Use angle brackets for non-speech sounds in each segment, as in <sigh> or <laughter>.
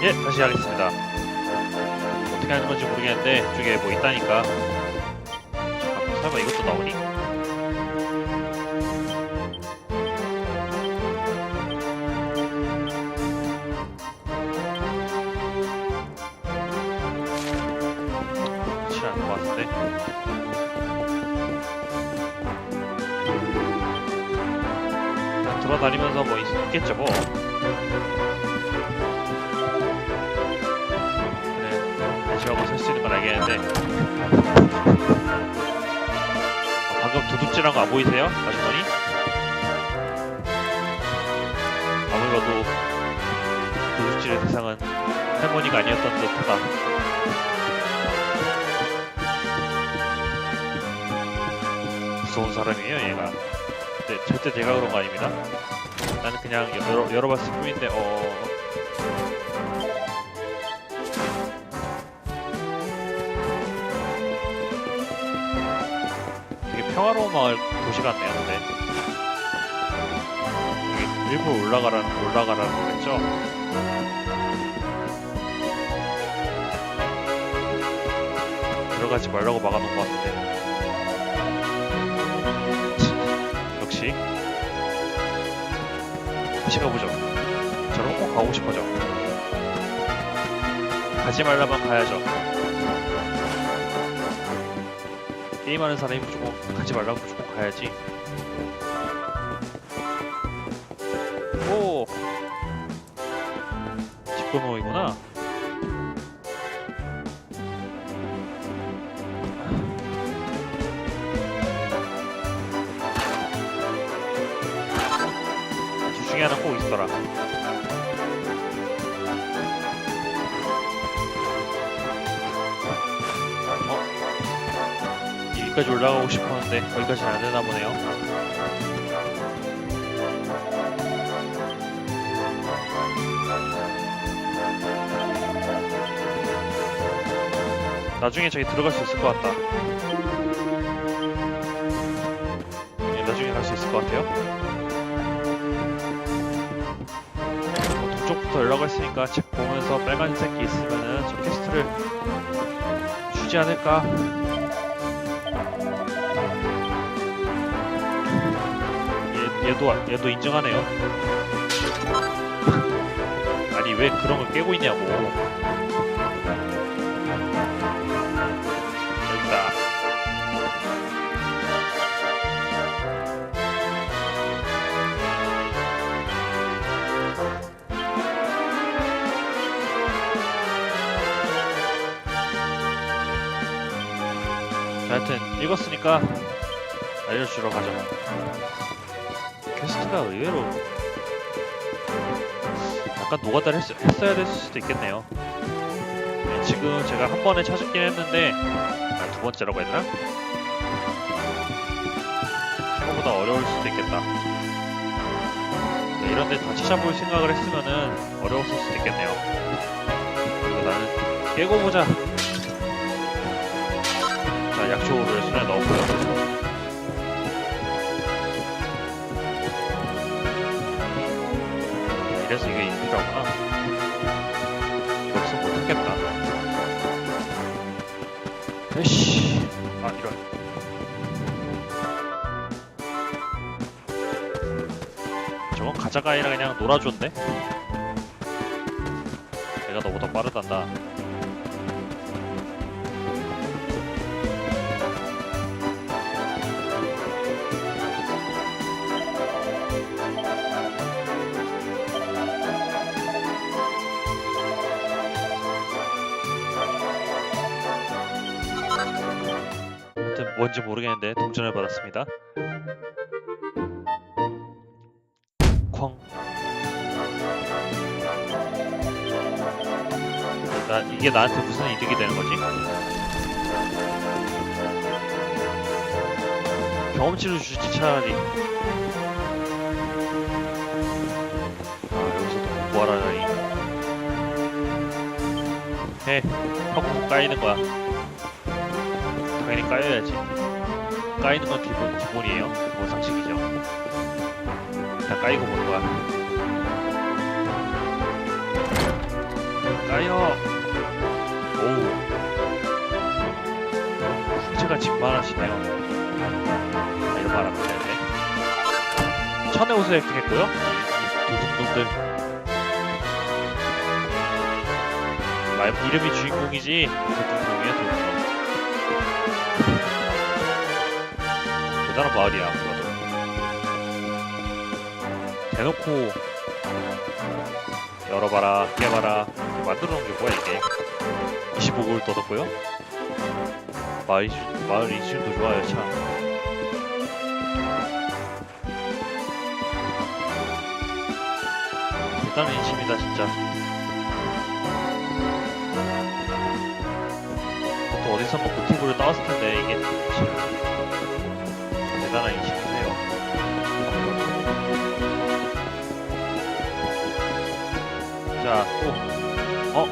예, 다시 하겠습니다. 어떻게 하는 건지 모르겠는데 이쪽에 뭐 있다니까. 잠깐만, 설마 이것도 나오니? 그렇지 않은 것 같은데. 돌아다니면서 뭐 있, 있겠죠 뭐. 수 있는 건 알겠는데. 아, 방금 도둑질한 거 안 보이세요? 아주머니? 아무리 봐도 도둑질의 대상은 할머니가 아니었던 듯하다. 무서운 사람이에요, 얘가. 근데 절대 제가 그런 거 아닙니다. 나는 그냥 열어, 열어봤을 뿐인데, 어. 평화로운 마을 도시 같네요, 근데. 여기 일부러 올라가라는, 올라가라는 거겠죠? 들어가지 말라고 막아놓은 것 같은데. 역시. 다시 가보죠. 저런 꼭 가고 싶어져. 가지 말라면 가야죠. 게임하는 사람이 무조건 가지 말라고 무조건 가야지. 오! 집구멍이구나. 둘 중에 하나 꼭 있어라. 여기까지 올라가고 싶었는데 거기까지는 안 되나 보네요. 나중에 저기 들어갈 수 있을 것 같다. 네, 나중에 갈 수 있을 것 같아요. 어, 동쪽부터 연락가 있으니까 책 보면서 빨간색 게 있으면은 저 퀘스트를 주지 않을까. 얘, 얘도 얘도 인정하네요. 아니 왜 그런 걸 깨고 있냐고. 여기다. 자, 하여튼 읽었으니까 알려주러 가자. 퀘스트가 의외로 약간 노가다를 했, 했어야 됐을 수도 있겠네요. 네, 지금 제가 한 번에 찾았긴 했는데 아, 두 번째라고 했나? 생각보다 어려울 수도 있겠다. 네, 이런데 다 찾아볼 생각을 했으면은 어려웠을 수도 있겠네요. 그리고 나는 깨고 보자. 자, 약초를 손에 넣었고요. 이래서 이게 인피라구나. 이거 없으면 못하겠다. 에이씨. 아, 이런. 저건 가자가 아니라 그냥 놀아줬네? 내가 너보다 빠르단다. 뭔지 모르겠는데 동전을 받았습니다. 쾅. 나 이게 나한테 무슨 이득이 되는 거지? 경험치를 주지 차라리. 아 여기서도 공부하라니. 해. 하고 까이는 거야. 당연히 까여야지. 까이는 건 기본, 기본이에요. 기본 상식이죠. 그냥 까이고 보는 거야. 가요. 오우. 풍채가 진만하시네요. 아, 이런 말 하면 되네. 천의 옷을 획득했고요. 이, 이 도둑놈들. 말, 이름이 주인공이지. 도둑놈이야, 도둑놈. 대단한 마을이야, 그거도. 대놓고 열어봐라, 깨봐라. 만들어 놓은 게 뭐야, 이게. 25골 떠뒀고요. 마을, 인심도 좋아요, 참. 대단한 인심이다, 진짜. 보통 어디서 뭐 고티브를 따왔을 텐데, 이게. 참 대단한 인심이네요. 자, 또, 어?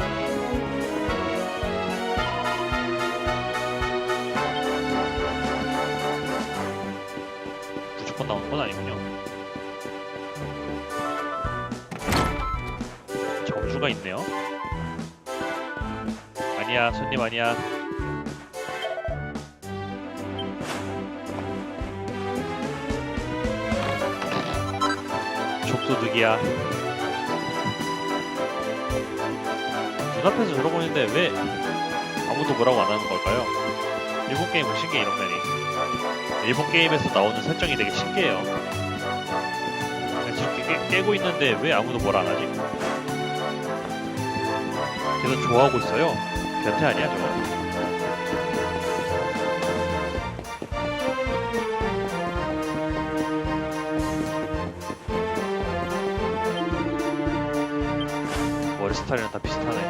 무조건 나오는 건 아니군요. 점주가 있네요. 아니야, 손님 아니야. 족도둑이야. 눈앞에서 저러고 있는데 왜 아무도 뭐라고 안 하는 걸까요? 일본 게임은 신기해 이런 면이. 일본 게임에서 나오는 설정이 되게 신기해요. 저렇게 깨, 깨고 있는데 왜 아무도 뭐라 안 하지? 계속 좋아하고 있어요. 변태 아니야 저거? 스타일은 다 비슷하네.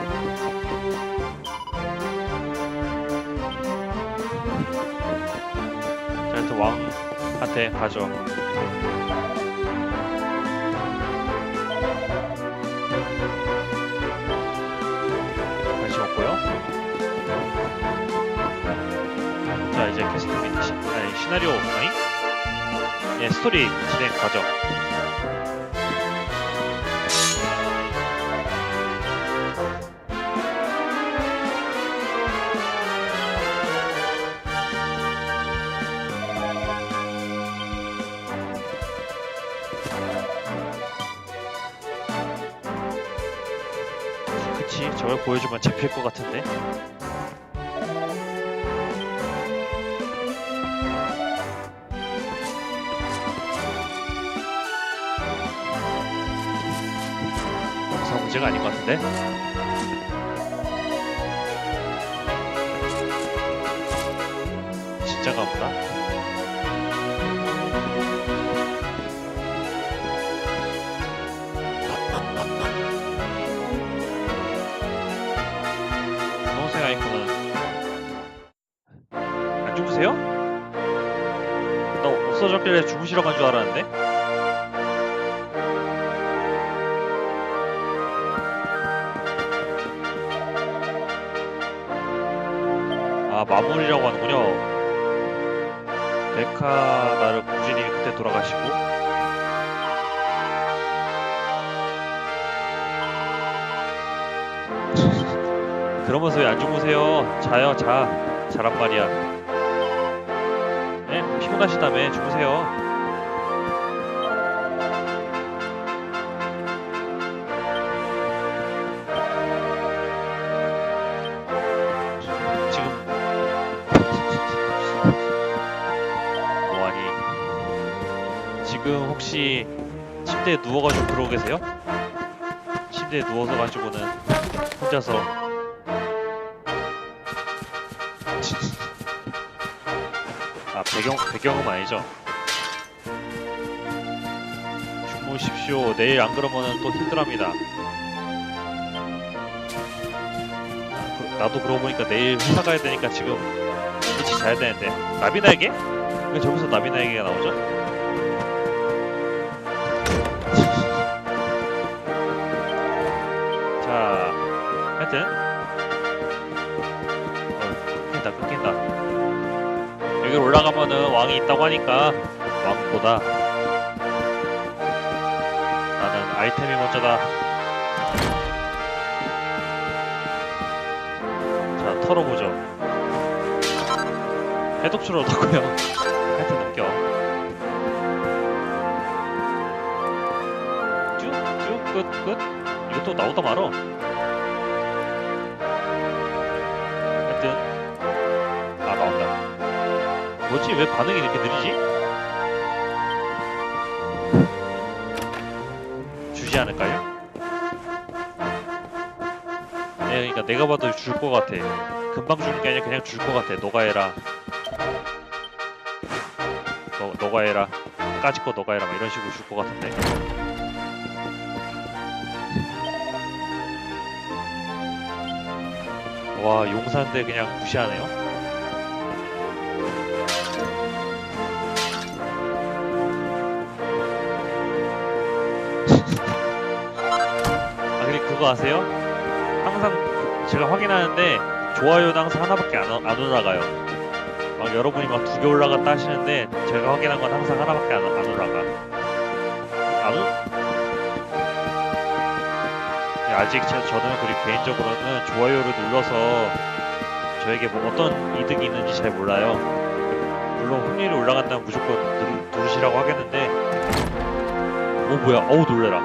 자, 일단 왕한테 가죠. 관심 없고요. 자, 이제 캐스팅 및 시, 아니, 시나리오 아니? 예, 스토리 진행 과정. 그치, 저걸 보여주면 잡힐 것 같은데. 영상 문제가 아닌 것 같은데. 진짜가 없나? 없어졌길래 죽으시러 간 줄 알았는데 아 마무리라고 하는군요 데카나르 공주님이 그때 돌아가시고 <laughs> 그러면서 왜 안 주무세요? 자요, 자. 자란 말이야. 네? 피곤하시다며 주무세요. 지금 혹시 침대에 누워가지고 그러고 계세요? 침대에 누워서 가지고는 혼자서 배경 배경음 아니죠? 주무십시오. 내일 안 그러면은 또 힘들합니다. 나도 그러고 보니까 내일 회사 가야 되니까 지금 일찍 자야 되는데 나비나에게? 왜 저기서 나비나에게가 나오죠? 거는 왕이 있다고 하니까 왕보다 나는 아이템이 먼저다. 자 털어보죠. 해독수를 얻었고요. 하여튼 넘겨 쭉쭉 끝끝. 이것도 나오다 말어. 뭐지? 왜 반응이 이렇게 느리지? 주지 않을까요? 네, 그러니까 내가 봐도 줄 것 같아. 금방 주는 게 아니라 그냥 줄 것 같아. 너가 해라. 너, 너가 해라. 까짓 거 너가 해라. 막 이런 식으로 줄 것 같은데. 와 용사인데 그냥 무시하네요 그거 아세요? 항상 제가 확인하는데 좋아요 당사 하나밖에 안, 안 올라가요. 막 여러분이 막 두 개 올라갔다 하시는데 제가 확인한 건 항상 하나밖에 안, 안 올라가. 안 올? 예, 아직 제, 저는 그리고 개인적으로는 좋아요를 눌러서 저에게 뭐 어떤 이득이 있는지 잘 몰라요. 물론 흥미이 올라간다면 무조건 누르, 누르시라고 하겠는데 어 뭐야 어우 놀래라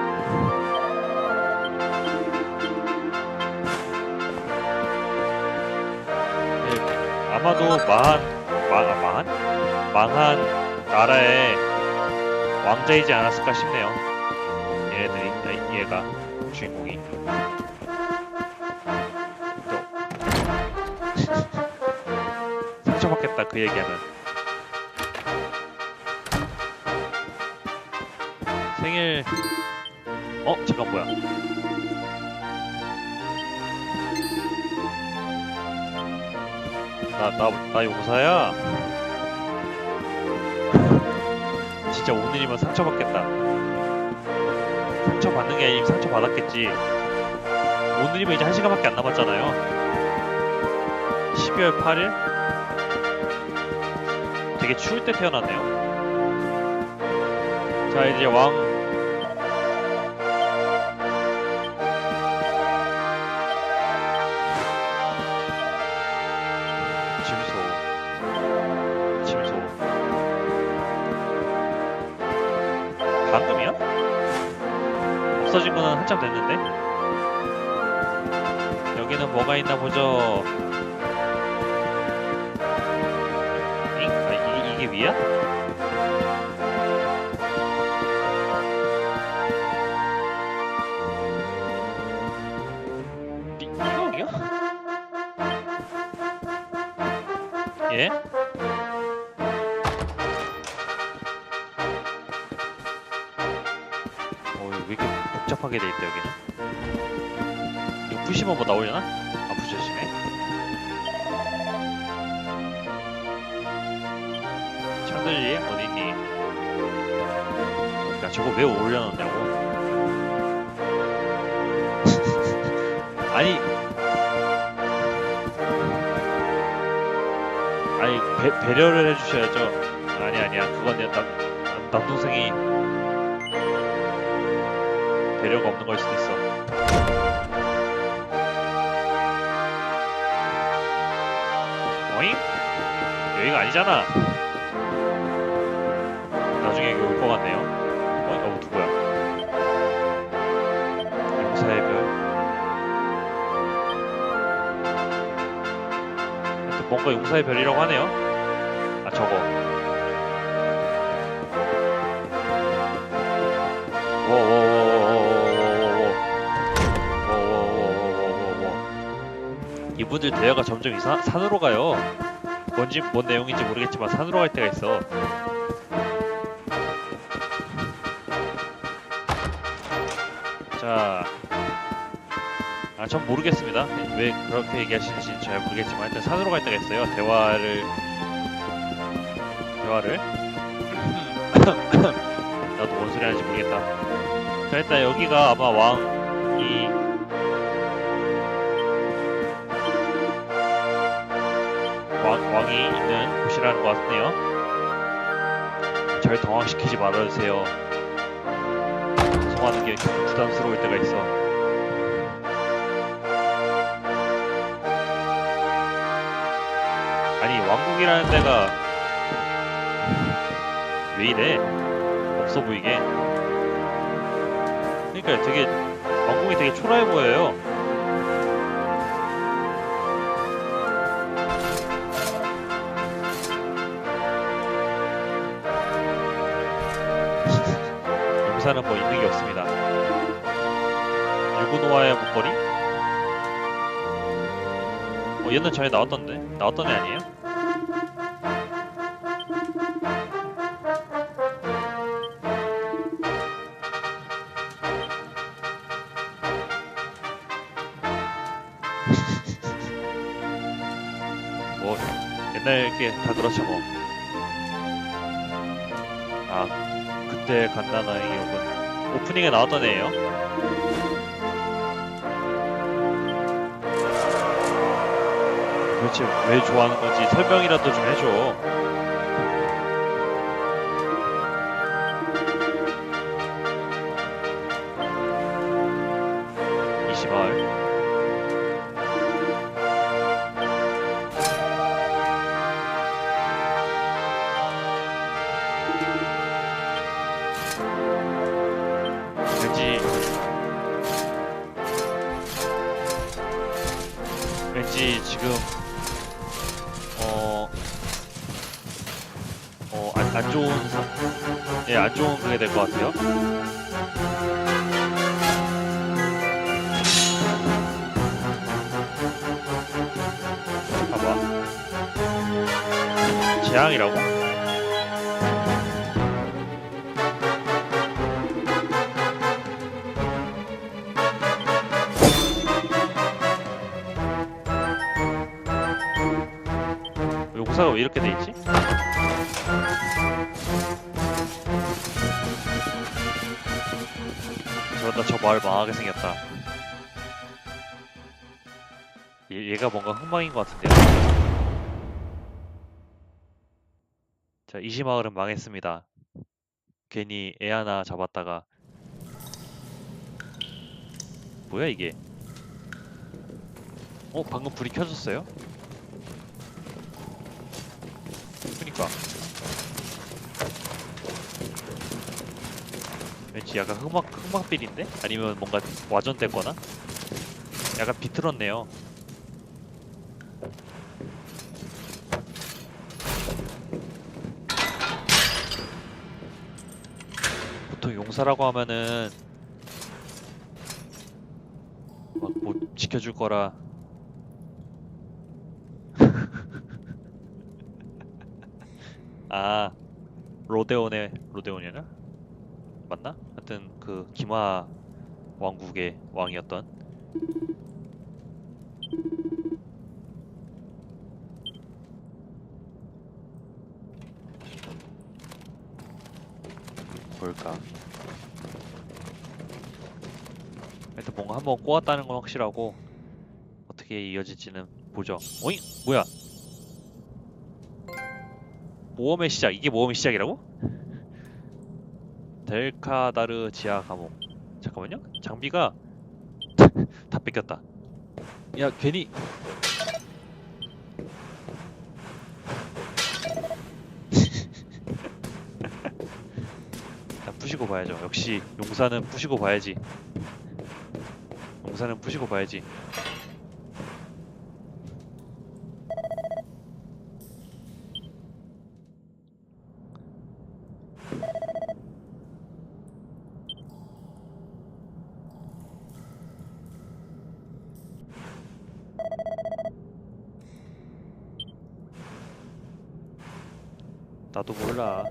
아마도 망한 망, 망한 망한 나라의 왕자이지 않았을까 싶네요. 얘네들이 얘가 주인공이. <laughs> 상처받겠다 그 얘기하면. 생일. 어 잠깐 뭐야? 나나나 용사야. 진짜 오늘이면 상처받겠다. 상처받는 게 아니면 상처받았겠지. 오늘이면 이제 한 시간밖에 안 남았잖아요. 12월 8일? 되게 추울 때 태어났네요. 자, 이제 왕 살짝 됐는데? 여기는 뭐가 있나 보죠? 잉? 아, 이, 이게 위야? 여기가 아니잖아. 나중에 여기 올것 같네요. 어, 어 누구야? 용사의 별. 하여튼 뭔가 용사의 별이라고 하네요. 아 저거. 이분들 대화가 점점 이사 산으로 가요. 뭔지 뭔 내용인지 모르겠지만 산으로 갈 때가 있어. 자, 아, 전 모르겠습니다. 왜 그렇게 얘기하시는지 잘 모르겠지만 일단 산으로 갈 때가 있어요. 대화를 대화를 <coughs> 나도 뭔 소리 하는지 모르겠다. 자 일단 여기가 아마 왕이 있는 곳이라는 것 같네요. 절 당황시키지 말아주세요. 방송하는 게 부담스러울 때가 있어. 아니 왕국이라는 데가 왜 이래? 없어 보이게. 그러니까 되게 왕국이 되게 초라해 보여요. 용사는 뭐 있는 게 없습니다. 유구노아의 목걸이? 어, 얘는 전에 나왔던데? 나왔던 애 아니에요? <laughs> 뭐 옛날 게 다 그렇죠 뭐. 그때 간다 나의 기억은 오프닝에 나왔던 애예요. 도대체 왜 좋아하는 건지 설명이라도 좀 해줘. 왠지 지금 어, 어, 안, 안 좋은 상, 예, 안 좋은 그게 될 것 같아요. 봐봐. 재앙이라고? 용사가 왜 이렇게 돼 있지? 저러다 저 마을 망하게 생겼다. 얘, 얘가 뭔가 흥망인 것 같은데요. 자, 이시마을은 망했습니다. 괜히 애 하나 잡았다가 뭐야 이게? 어, 방금 불이 켜졌어요? 그니까. 왠지 약간 흑막 흑막빌인데? 아니면 뭔가 와전됐거나? 약간 비틀었네요. 보통 용사라고 하면은 막뭐 지켜줄 거라 아 로데온의 로데온이나 맞나? 하여튼 그 기마 왕국의 왕이었던 뭘까? 하여튼 뭔가 한번 꼬았다는 건 확실하고 어떻게 이어질지는 보죠. 어잉? 뭐야? 모험의 시작. 이게 모험의 시작이라고? 델카다르 지하 감옥. 잠깐만요. 장비가 <laughs> 다 뺏겼다. 야, 괜히 <laughs> 부시고 봐야죠. 역시 용사는 부시고 봐야지. 용사는 부시고 봐야지. 나도 몰라.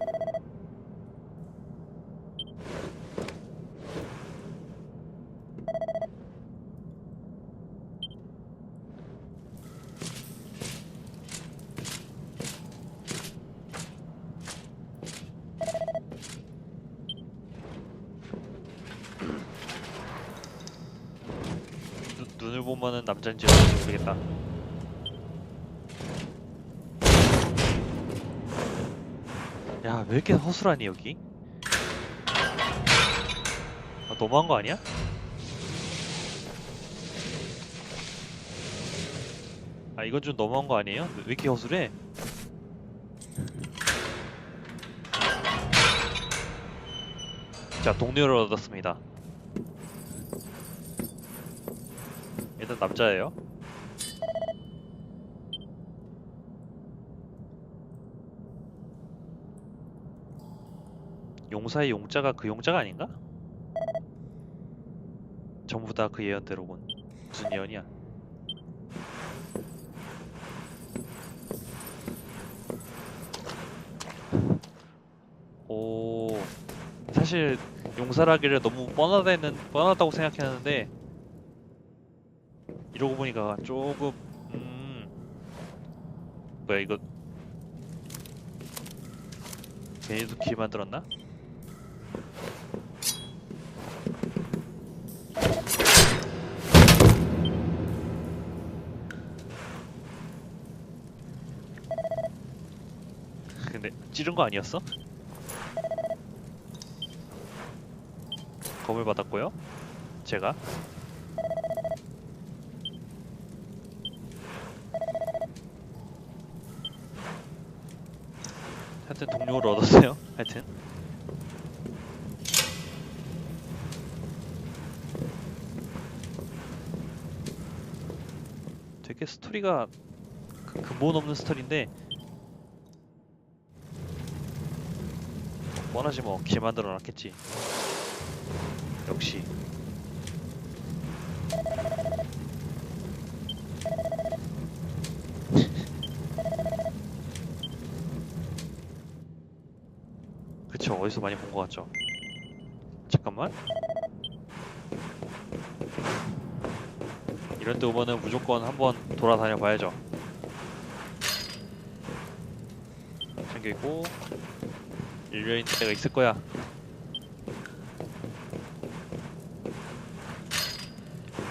눈, 눈을 보면은 여자인지 모르겠다. 야, 왜 이렇게 허술하니 여기? 아, 너무한 거 아니야? 아 이건 좀 너무한 거 아니에요? 왜 이렇게 허술해? 자 동료를 얻었습니다. 일단 남자예요. 용사의 용자가 그 용자가 아닌가? 전부 다 그 예언대로군. 무슨 예언이야? 오, 사실 용사라기를 너무 뻔하다는 뻔하다고 생각했는데 이러고 보니까 조금 음 뭐야 이거 괜히도 길 만들었나? 근데 찌른 거 아니었어? 검을 받았고요. 제가 하여튼 동료를 얻었어요. <laughs> 하여튼 되게 스토리가 그 근본 없는 스토리인데 뻔하지 뭐 길 만들어 놨겠지. 역시. <laughs> 그쵸 어디서 많이 본 것 같죠? 잠깐만. 이런 데 오면은 무조건 한번 돌아다녀 봐야죠. 챙겨있고 열려 있는 데가 있을 거야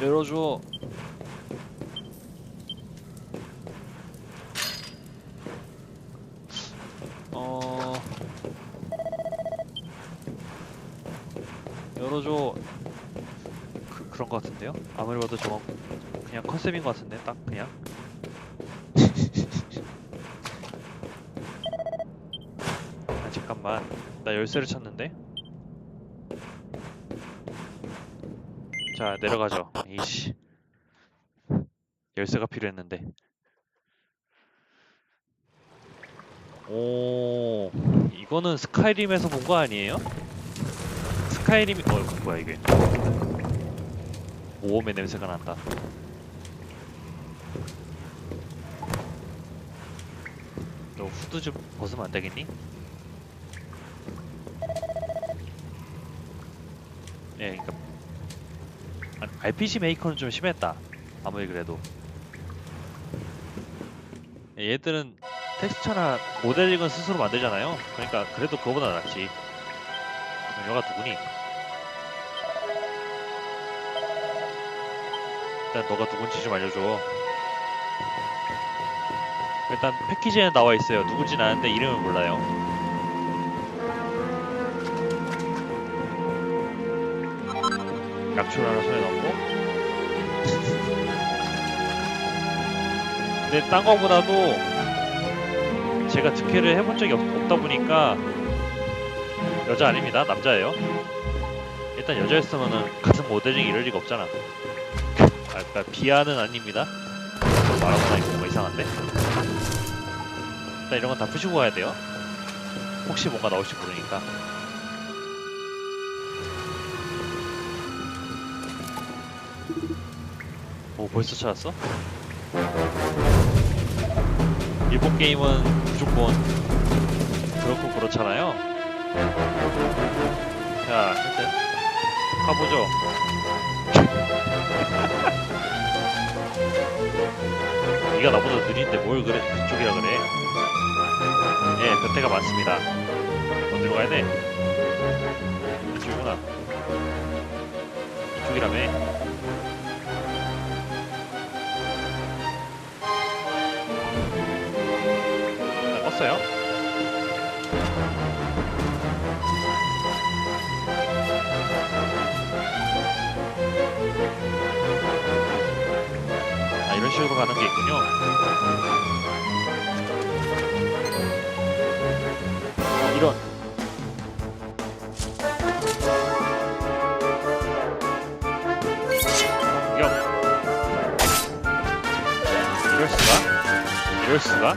열어줘. 어. 열어줘. 그, 그런 것 같은데요? 아무리 봐도 저건 그냥 컨셉인 것 같은데, 딱 그냥. 아, 잠깐만. 나 열쇠를 찾는데? 자 내려가죠 이씨 열쇠가 필요했는데 오 이거는 스카이림에서 본 거 아니에요? 스카이림이 어 뭐야 이게 모험의 냄새가 난다 너 후드 좀 벗으면 안 되겠니? 예, 그러니까 아, RPG 메이커는 좀 심했다. 아무리 그래도. 얘들은 텍스처나 모델링은 스스로 만들잖아요. 그러니까 그래도 그거보다 낫지. 얘가 누구니? 일단 너가 누군지 좀 알려줘. 일단 패키지에 나와 있어요. 누군지는 아는데 이름을 몰라요. 약초를 하나 손에 넣고. 근데 딴 거보다도 제가 득회를 해본 적이 없, 없다 보니까 여자 아닙니다. 남자예요. 일단 여자였으면은 가슴 모델링 이럴 리가 없잖아. 아 그니까 비하는 아닙니다. 말하고 나니까 뭔가 이상한데? 일단 이런 건 다 푸시고 가야 돼요. 혹시 뭔가 나올지 모르니까 벌써 찾았어? 일본 게임은 무조건 그렇고 그렇잖아요. 자, 하여튼 가보죠. <laughs> 네가 나보다 느린데 뭘 그래 그쪽이라 그래? 예, 변태가 많습니다. 어디로 가야 돼? 이쪽이구나. 이쪽이라며? 아, 이런 모시러 가는 게 있군요. 이런. 공격. 이럴 수가? 이럴 수가?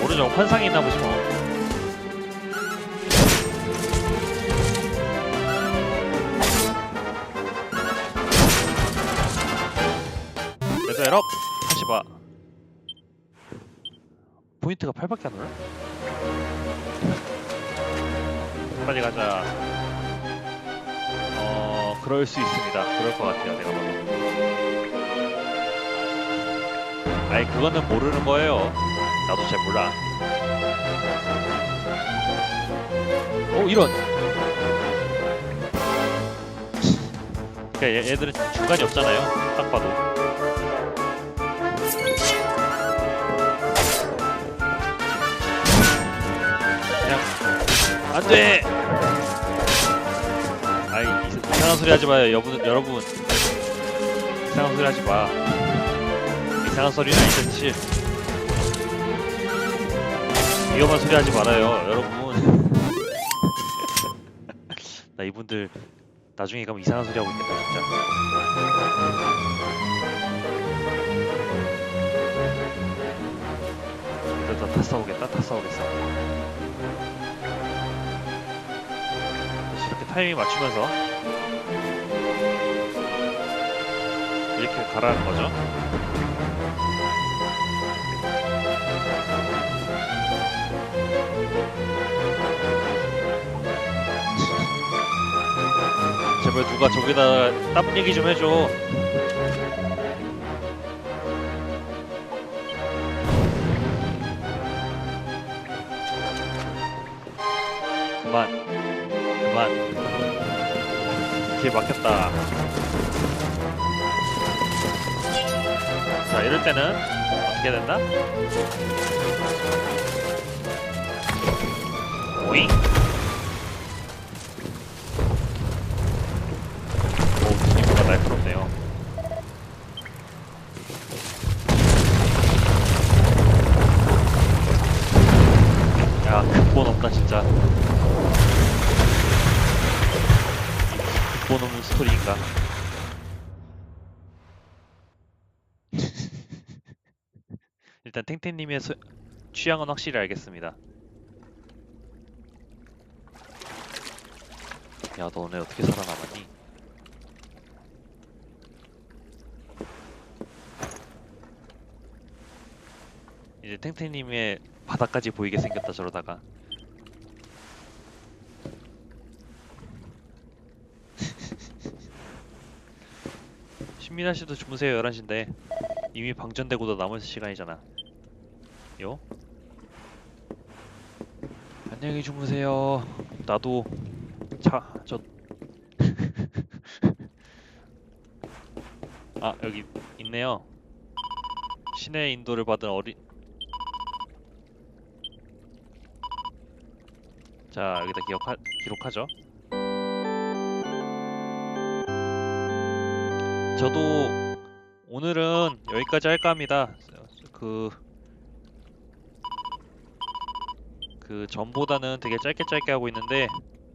모르죠. 환상이 있나 뭐. 다시 봐. 포인트가 8밖에 안 오나? 빨리 가자. 어, 그럴 수 있습니다. 그럴 것 같아요, 내가 봐도. 아니, 그거는 모르는 거예요. 나도 잘 몰라. 오, 이런! 그러니까 얘, 얘들은 중간이 없잖아요. 딱 봐도. 안 돼! 아이, 이- 이상한 소리 하지 마요, 여러분, 여러분. 이상한 소리 하지 마. 이상한 소리는 아니잖지. 위험한 소리 하지 말아요, 여러분. <laughs> 나 이분들 나중에 가면 이상한 소리 하고 있겠다, 진짜. 이러다 다 싸우겠다, 다 싸우겠어. 타이밍 맞추면서 이렇게 가라는 거죠. 제발 누가 저기다 땀 얘기 좀 해줘. 길 막혔다. 자, 이럴 때는 어떻게 된다? 오잉. 일단 탱탱님의 소- 취향은 확실히 알겠습니다. 야, 너네 어떻게 살아남았니? 이제 탱탱님의 바닥까지 보이게 생겼다 저러다가 <laughs> 신민아 씨도 주무세요 11시인데 이미 방전되고도 남은 시간이잖아 요? 안녕히 주무세요 나도 자, 저 <laughs> 아, 여기 있네요. 신의 인도를 받은 어린 자, 여기다 기억하, 기록하죠. 저도 오늘은 여기까지 할까 합니다. 그, 그 전보다는 되게 짧게 짧게 하고 있는데,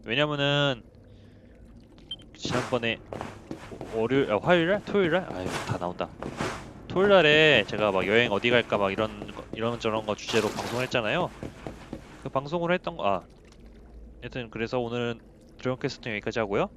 왜냐면은, 지난번에 월요일, 아, 화요일날? 토요일날? 아유, 다 나온다. 토요일날에 제가 막 여행 어디 갈까 막 이런 거- 이런 저런 거 주제로 방송했잖아요. 그 방송을 했던 거, 아, 여튼 그래서 오늘은 드럼 캐스팅 여기까지 하고요.